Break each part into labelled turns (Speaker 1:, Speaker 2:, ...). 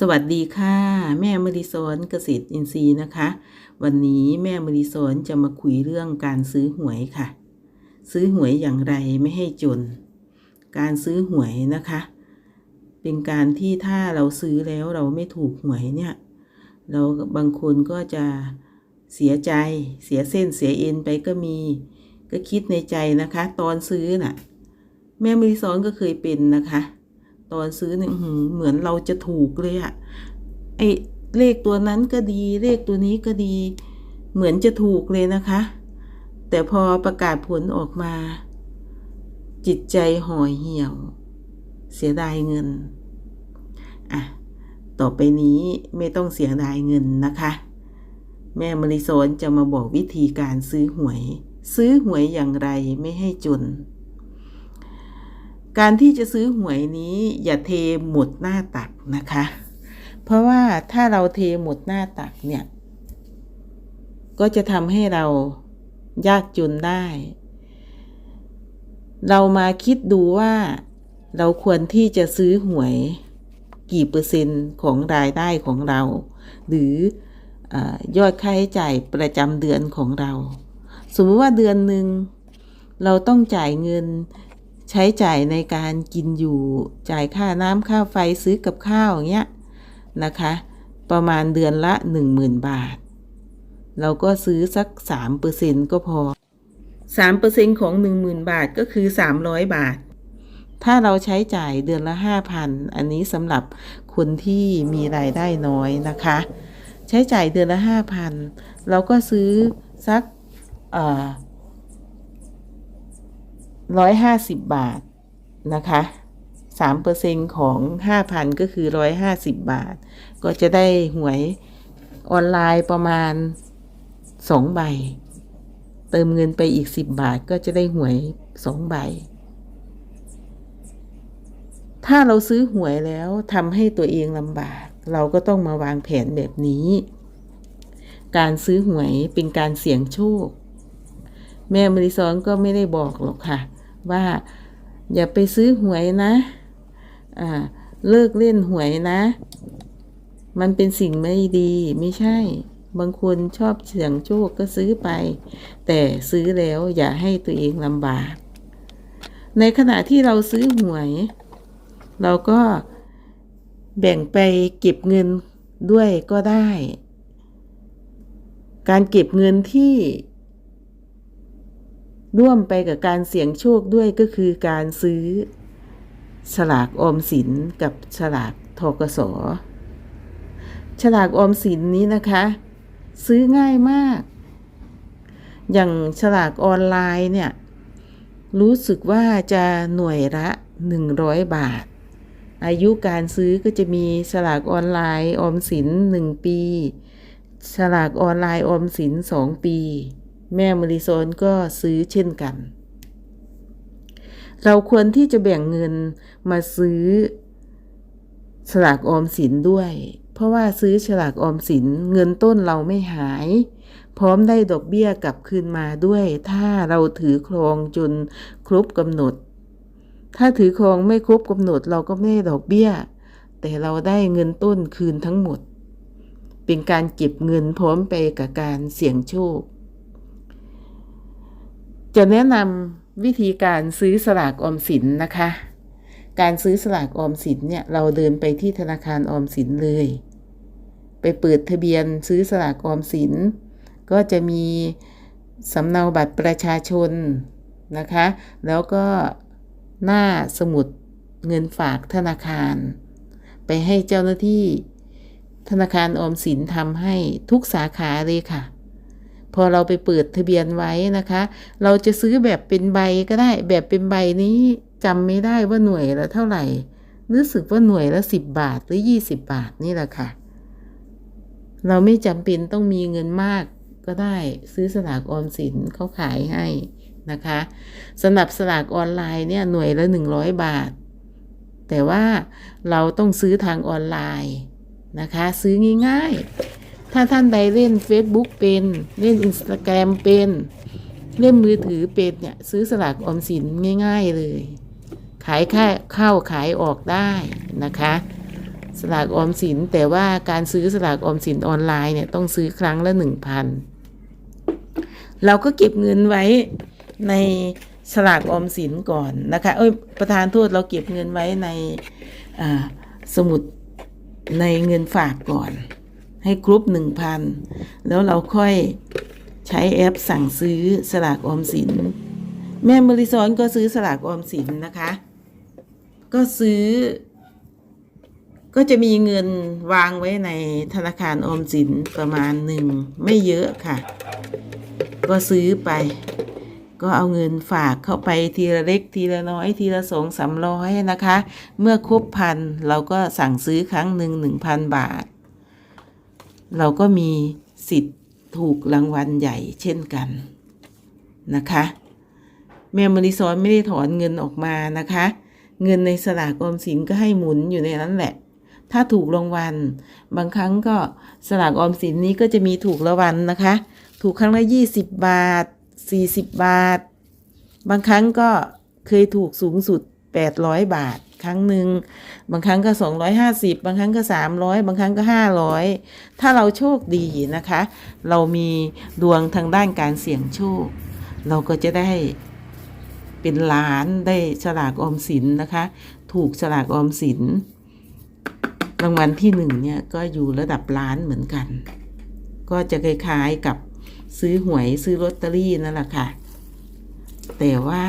Speaker 1: สวัสดีค่ะ แม่มริสอนเกษตรอินทรีย์นะคะ วันนี้แม่มริสอนจะมาคุยเรื่องการซื้อหวยค่ะ ซื้อหวยอย่างไรไม่ให้จน การซื้อหวยนะคะ เป็นการที่ถ้าเราซื้อแล้วเราไม่ถูกหวยเนี่ย เราบางคนก็จะเสียใจเสียเส้นเสียเอ็นไปก็มี ก็คิดในใจนะคะ ตอนซื้อน่ะ แม่มริสอนก็เคยเป็นนะคะ ตอนซื้อเนี่ยเหมือนเราจะถูกเลยอะไอเลขตัวนั้นก็ดี เลขตัวนี้ก็ดี เหมือนจะถูกเลยนะคะ แต่พอประกาศผลออกมา จิตใจห่อเหี่ยว เสียดายเงินอะต่อไปนี้ไม่ต้องเสียดายเงินนะคะ แม่มริโซนจะมาบอกวิธีการซื้อหวย ซื้อหวยอย่างไรไม่ให้จน การที่จะซื้อหวยนี้อย่าเทหมดหน้าตักนะคะ เพราะว่าถ้าเราเทหมดหน้าตักเนี่ย ก็จะทำให้เรายากจนได้ เรามาคิดดูว่าเราควรที่จะซื้อหวยกี่เปอร์เซ็นต์ของรายได้ของเรา หรืออยอดค่าใช้จ่ายประจำเดือนของเรา สมมติว่าเดือนหนึ่งเราต้องจ่ายเงิน ใช้จ่ายในการกินอยู่จ่ายค่าน้ำค่าไฟซื้อกับข้าวอย่างเงี้ยนะคะ ประมาณเดือนละ 10,000 บาท เราก็ซื้อสัก 3%ก็พอ 3%ของ 10,000 บาทก็คือ 300 บาท ถ้าเราใช้จ่ายเดือนละ 5,000 อันนี้สำหรับคนที่มีรายได้น้อยนะคะ ใช้จ่ายเดือนละ 5,000 เราก็ซื้อสักเอ่อ ร้อยห้าสิบบาทนะคะสามเปอร์เซ็นของห้าพันก็คือร้อยห้าสิบบาท ก็จะได้หวยออนไลน์ประมาณสองใบ เติมเงินไปอีกสิบบาทก็จะได้หวยสองใบ ถ้าเราซื้อหวยแล้วทำให้ตัวเองลำบาก เราก็ต้องมาวางแผนแบบนี้ การซื้อหวยเป็นการเสี่ยงโชค แม่มริซอนก็ไม่ได้บอกหรอกค่ะ ว่าอย่าไปซื้อหวยนะอ่าเลิกเล่นหวยนะ มันเป็นสิ่งไม่ดีไม่ใช่ บางคนชอบเสี่ยงโชคก็ซื้อไป แต่ซื้อแล้วอย่าให้ตัวเองลำบาก ในขณะที่เราซื้อหวย เราก็แบ่งไปเก็บเงินด้วยก็ได้ การเก็บเงินที่ ร่วมไปกับการเสี่ยงโชคด้วยก็คือการซื้อ ฉลากออมสินกับฉลากทกสฉลากออมสินนี้นะคะ ซื้อง่ายมาก อย่างฉลากออนไลน์เนี่ย รู้สึกว่าจะหน่วยละ 100 บาท อายุการซื้อก็จะมีฉลากออนไลน์ออมสิน 1 ปี ฉลากออนไลน์ออมสิน 2 ปี แม่มริโซนก็ซื้อเช่นกัน เราควรที่จะแบ่งเงินมาซื้อฉลากออมสินด้วย เพราะว่าซื้อฉลากออมสินเงินต้นเราไม่หาย พร้อมได้ดอกเบี้ยกลับคืนมาด้วย ถ้าเราถือครองจนครบกำหนด ถ้าถือครองไม่ครบกำหนดเราก็ไม่ได้ดอกเบี้ย แต่เราได้เงินต้นคืนทั้งหมด เป็นการเก็บเงินพร้อมไปกับการเสี่ยงโชค จะแนะนำวิธีการซื้อสลากออมสินนะคะ การซื้อสลากออมสินเนี่ยเราเดินไปที่ธนาคารออมสินเลย ไปเปิดทะเบียนซื้อสลากออมสิน ก็จะมีสำเนาบัตรประชาชนนะคะ แล้วก็หน้าสมุดเงินฝากธนาคาร ไปให้เจ้าหน้าที่ธนาคารออมสินทำให้ทุกสาขาเลยค่ะ พอเราไปเปิดทะเบียนไว้นะคะ เราจะซื้อแบบเป็นใบก็ได้ แบบเป็นใบนี้จำไม่ได้ว่าหน่วยละเท่าไหร่ รู้สึกว่าหน่วยละสิบบาทหรือยี่สิบบาทนี่แหละค่ะ เราไม่จำเป็นต้องมีเงินมากก็ได้ซื้อสลากออมสินเขาขายให้นะคะสำหรับสลากออนไลน์เนี่ยหน่วยละหนึ่งร้อยบาท แต่ว่าเราต้องซื้อทางออนไลน์นะคะ ซื้อง่ายๆ ถ้าท่านใดเล่น Facebook เป็นเล่น Instagram เป็นเล่นมือถือเป็นเนี่ยซื้อสลากออมสินง่าย ๆเลย ขายค่าเข้าขายออกได้นะคะ สลากออมสินแต่ว่าการซื้อสลากออมสินออนไลน์เนี่ยต้องซื้อครั้งละหนึ่งพันเราก็เก็บเงินไว้ในสลากออมสินก่อนนะคะ เอ้ยประธานโทษเราเก็บเงินไว้ในสมุดในเงินฝากก่อน ให้ครบหนึ่งพันแล้วเราค่อยใช้แอปสั่งซื้อสลากออมสิน แม่มริซอนก็ซื้อสลากออมสินนะคะ ก็ซื้อ ก็จะมีเงินวางไว้ในธนาคารออมสินประมาณหนึ่งไม่เยอะค่ะ ก็ซื้อไป ก็เอาเงินฝากเข้าไปทีละเล็กทีละน้อยทีละสองสามร้อยนะคะ เมื่อครบพันเราก็สั่งซื้อครั้งหนึ่งหนึ่งพันบาท เราก็มีสิทธิ์ถูกรางวัลใหญ่เช่นกันนะคะ แม่มริซอนไม่ได้ถอนเงินออกมานะคะ เงินในสลากออมสินก็ให้หมุนอยู่ในนั้นแหละ ถ้าถูกรางวัลบางครั้งก็สลากออมสินนี้ก็จะมีถูกรางวัลนะคะ ถูกครั้งละยี่สิบบาทสี่สิบบาท บางครั้งก็เคยถูกสูงสุดแปดร้อยบาท ครั้งหนึ่งบางครั้งก็สองร้อยห้าสิบบางครั้งก็สามร้อยบางครั้งก็ห้าร้อยถ้าเราโชคดีนะคะ เรามีดวงทางด้านการเสี่ยงโชค เราก็จะได้เป็นล้านได้ฉลากออมสินนะคะ ถูกฉลากออมสินรางวัลที่หนึ่งเนี่ยก็อยู่ระดับล้านเหมือนกัน ก็จะคล้ายๆกับซื้อหวยซื้อลอตเตอรี่นั่นแหละค่ะ แต่ว่า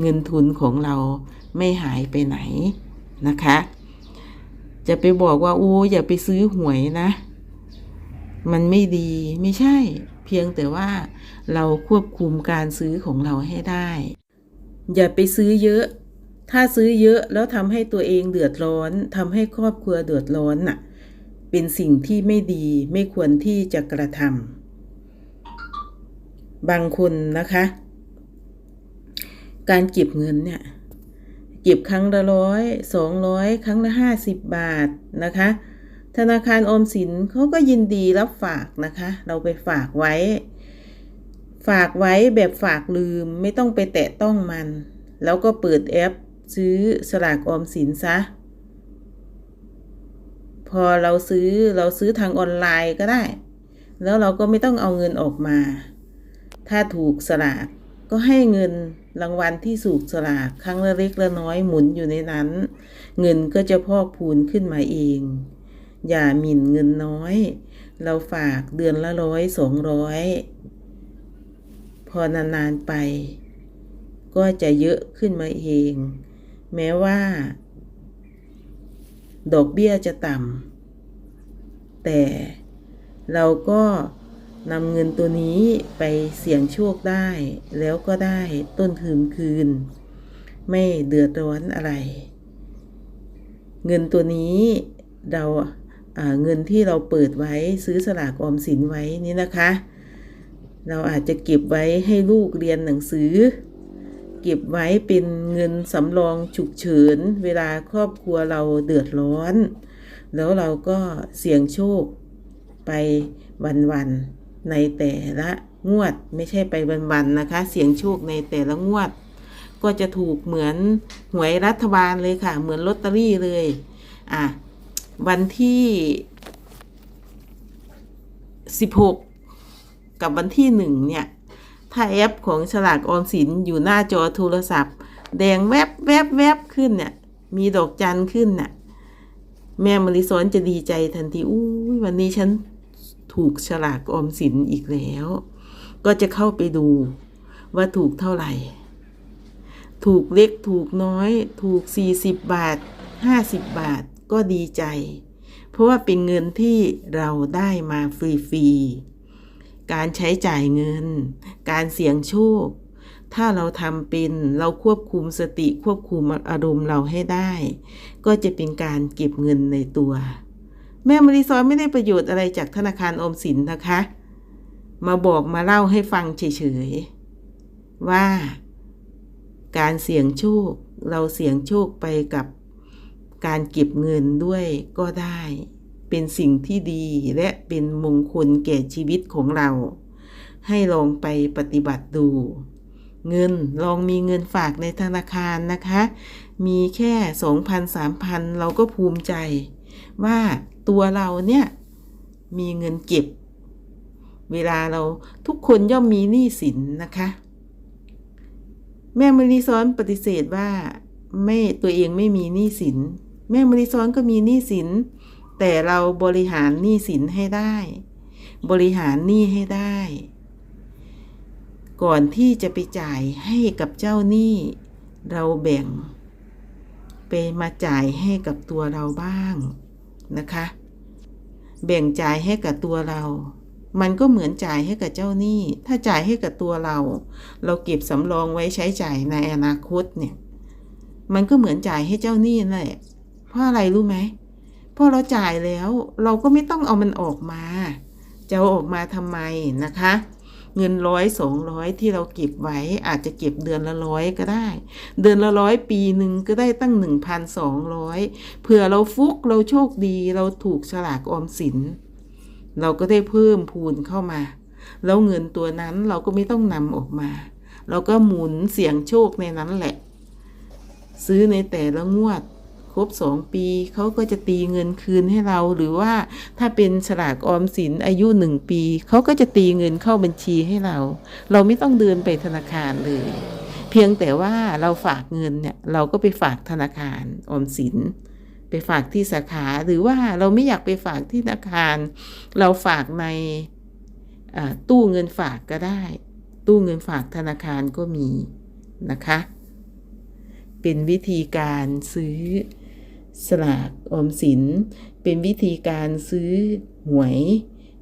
Speaker 1: เงินทุนของเรา ไม่หายไปไหนนะคะ จะไปบอกว่าโอ้อย่าไปซื้อหวยนะ มันไม่ดีไม่ใช่ เพียงแต่ว่าเราควบคุมการซื้อของเราให้ได้ อย่าไปซื้อเยอะ ถ้าซื้อเยอะแล้วทำให้ตัวเองเดือดร้อนทำให้ครอบครัวเดือดร้อนน่ะ เป็นสิ่งที่ไม่ดีไม่ควรที่จะกระทำบางคนนะคะ การเก็บเงินเนี่ย เก็บครั้งละร้อยสองร้อยครั้งละห้าสิบบาทนะคะ ธนาคารอมสินเขาก็ยินดีรับฝากนะคะ เราไปฝากไว้ ฝากไว้แบบฝากลืมไม่ต้องไปแตะต้องมัน แล้วก็เปิดแอปซื้อสลากออมสินซะ พอเราซื้อเราซื้อทางออนไลน์ก็ได้ แล้วเราก็ไม่ต้องเอาเงินออกมา ถ้าถูกสลากก็ให้เงิน รางวัลที่สูกสลากครั้งละเล็กละน้อยหมุนอยู่ในนั้น เงินก็จะพอกพูนขึ้นมาเอง อย่าหมิ่นเงินน้อย เราฝากเดือนละร้อยสองร้อยพอนานๆไป ก็จะเยอะขึ้นมาเอง แม้ว่า ดอกเบี้ยจะต่ำแต่เราก็ นำเงินตัวนี้ไปเสี่ยงโชคได้ แล้วก็ได้ต้นทุนคืน ไม่เดือดร้อนอะไร เงินตัวนี้เราเงินที่เราเปิดไว้ซื้อสลากออมสินไว้นี่นะคะ เราอาจจะเก็บไว้ให้ลูกเรียนหนังสือ เก็บไว้เป็นเงินสำรองฉุกเฉิน เวลาครอบครัวเราเดือดร้อน แล้วเราก็เสี่ยงโชคไปวันๆ ในแต่ละงวดไม่ใช่ไปวันๆนะคะ เสียงโชคในแต่ละงวด ก็จะถูกเหมือนหวยรัฐบาลเลยค่ะ เหมือนลอตเตอรี่เลย อะ วันที่สิบหกกับวันที่หนึ่งเนี่ย ถ้าแอปของฉลากออมสินอยู่หน้าจอโทรศัพท์ แดงแวบแวบแวบขึ้นเนี่ย มีดอกจันขึ้นน่ะ แม่มริซอนจะดีใจทันทีอุ้วันนี้ฉัน ถูกฉลากออมสินอีกแล้ว ก็จะเข้าไปดูว่าถูกเท่าไหร่ ถูกเล็กถูกน้อย ถูก 40 บาท 50 บาทก็ดีใจ เพราะว่าเป็นเงินที่เราได้มาฟรีๆ การใช้จ่ายเงิน การเสี่ยงโชค ถ้าเราทำเป็นเราควบคุมสติควบคุมอารมณ์เราให้ได้ ก็จะเป็นการเก็บเงินในตัว แม่มริซอนไม่ได้ประโยชน์อะไรจากธนาคารออมสินนะคะ มาบอกมาเล่าให้ฟังเฉยๆ ว่าการเสี่ยงโชค เราเสี่ยงโชคไปกับการเก็บเงินด้วยก็ได้ เป็นสิ่งที่ดีและเป็นมงคลแก่ชีวิตของเรา ให้ลองไปปฏิบัติดู เงินลองมีเงินฝากในธนาคารนะคะ มีแค่สองพันสามพันเราก็ภูมิใจ ว่าตัวเราเนี่ยมีเงินเก็บ เวลาเราทุกคนย่อมมีหนี้สินนะคะ แม่มริซ้อนปฏิเสธว่าไม่ตัวเองไม่มีหนี้สิน แม่มริซ้อนก็มีหนี้สิน แต่เราบริหารหนี้สินให้ได้ บริหารหนี้ให้ได้ ก่อนที่จะไปจ่ายให้กับเจ้าหนี้เราแบ่ง ไปมาจ่ายให้กับตัวเราบ้าง นะคะ แบ่งจ่ายให้กับตัวเรา มันก็เหมือนจ่ายให้กับเจ้าหนี้ ถ้าจ่ายให้กับตัวเรา เราเก็บสำรองไว้ใช้จ่ายในอนาคตเนี่ย มันก็เหมือนจ่ายให้เจ้าหนี้นั่นแหละ เพราะอะไรรู้ไหมเพราะเราจ่ายแล้วเราก็ไม่ต้องเอามันออกมา จะเอาออกมาทำไมนะคะ เงินร้อยสองร้อยที่เราเก็บไว้อาจจะเก็บเดือนละร้อยก็ได้ เดือนละร้อยปีหนึ่งก็ได้ตั้งหนึ่งพันสองร้อยเผื่อเราฟุกเราโชคดีเราถูกฉลากออมสิน เราก็ได้เพิ่มพูนเข้ามา แล้วเงินตัวนั้นเราก็ไม่ต้องนำออกมา เราก็หมุนเสี่ยงโชคในนั้นแหละ ซื้อในแต่ละงวด ครบสองปีเขาก็จะตีเงินคืนให้เรา หรือว่าถ้าเป็นฉลากออมสินอายุหนึ่งปีเขาก็จะตีเงินเข้าบัญชีให้เรา เราไม่ต้องเดินไปธนาคารเลย เพียงแต่ว่าเราฝากเงินเนี่ยเราก็ไปฝากธนาคารออมสิน ไปฝากที่สาขาหรือว่าเราไม่อยากไปฝากที่ธนาคาร เราฝากในตู้เงินฝากก็ได้ ตู้เงินฝากธนาคารก็มีนะคะ เป็นวิธีการซื้อ สลากออมสิน เป็นวิธีการซื้อหวย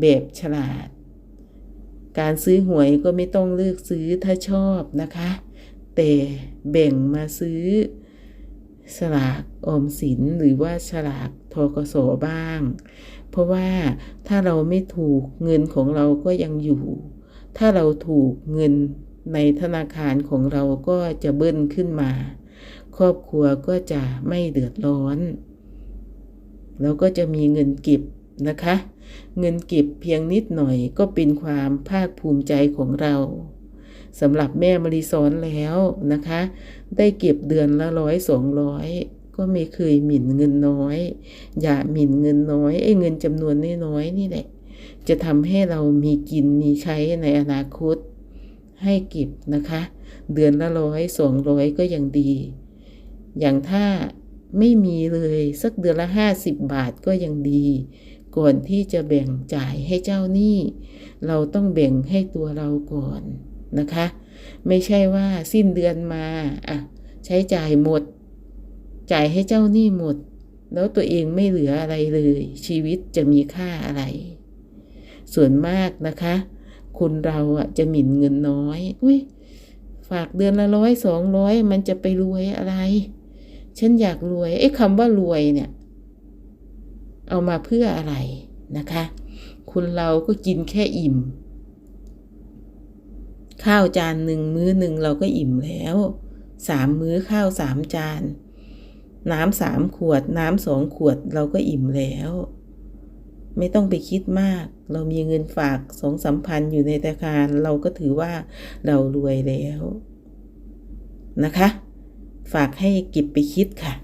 Speaker 1: แบบฉลาด การซื้อหวยก็ไม่ต้องเลือกซื้อถ้าชอบนะคะ แต่แบ่งมาซื้อสลากออมสินหรือว่าฉลากทกสบ้าง เพราะว่าถ้าเราไม่ถูกเงินของเราก็ยังอยู่ ถ้าเราถูกเงินในธนาคารของเราก็จะเบิ้ลขึ้นมา ครอบครัวก็จะไม่เดือดร้อน แล้วก็จะมีเงินเก็บนะคะ เงินเก็บเพียงนิดหน่อยก็เป็นความภาคภูมิใจของเราสำหรับแม่มาริสอนแล้วนะคะ ได้เก็บเดือนละร้อยสองร้อยก็ไม่เคยหมิ่นเงินน้อย อย่าหมิ่นเงินน้อยไอ้เงินจำนวนน้อยๆนี่แหละ จะทำให้เรามีกินมีใช้ในอนาคต ให้เก็บนะคะ เดือนละร้อยสองร้อยก็ยังดี อย่างถ้าไม่มีเลยสักเดือนละห้าสิบบาทก็ยังดี ก่อนที่จะแบ่งจ่ายให้เจ้าหนี้ เราต้องแบ่งให้ตัวเราก่อนนะคะ ไม่ใช่ว่าสิ้นเดือนมาอะใช้จ่ายหมด จ่ายให้เจ้าหนี้หมด แล้วตัวเองไม่เหลืออะไรเลย ชีวิตจะมีค่าอะไร ส่วนมากนะคะคนเราอะจะหมิ่นเงินน้อย อุ้ยฝากเดือนละร้อยสองร้อยมันจะไปรวยอะไร ฉันอยากรวยไอ้คำว่ารวยเนี่ย เอามาเพื่ออะไรนะคะคนเราก็กินแค่อิ่ม ข้าวจานหนึ่งมื้อหนึ่งเราก็อิ่มแล้วสามมื้อข้าวสามจาน น้ำสามขวด น้ำสองขวดเราก็อิ่มแล้ว ไม่ต้องไปคิดมาก เรามีเงินฝากสองสามพันอยู่ในธนาคาร เราก็ถือว่าเรารวยแล้วนะคะ ฝากให้เก็บไปคิดค่ะ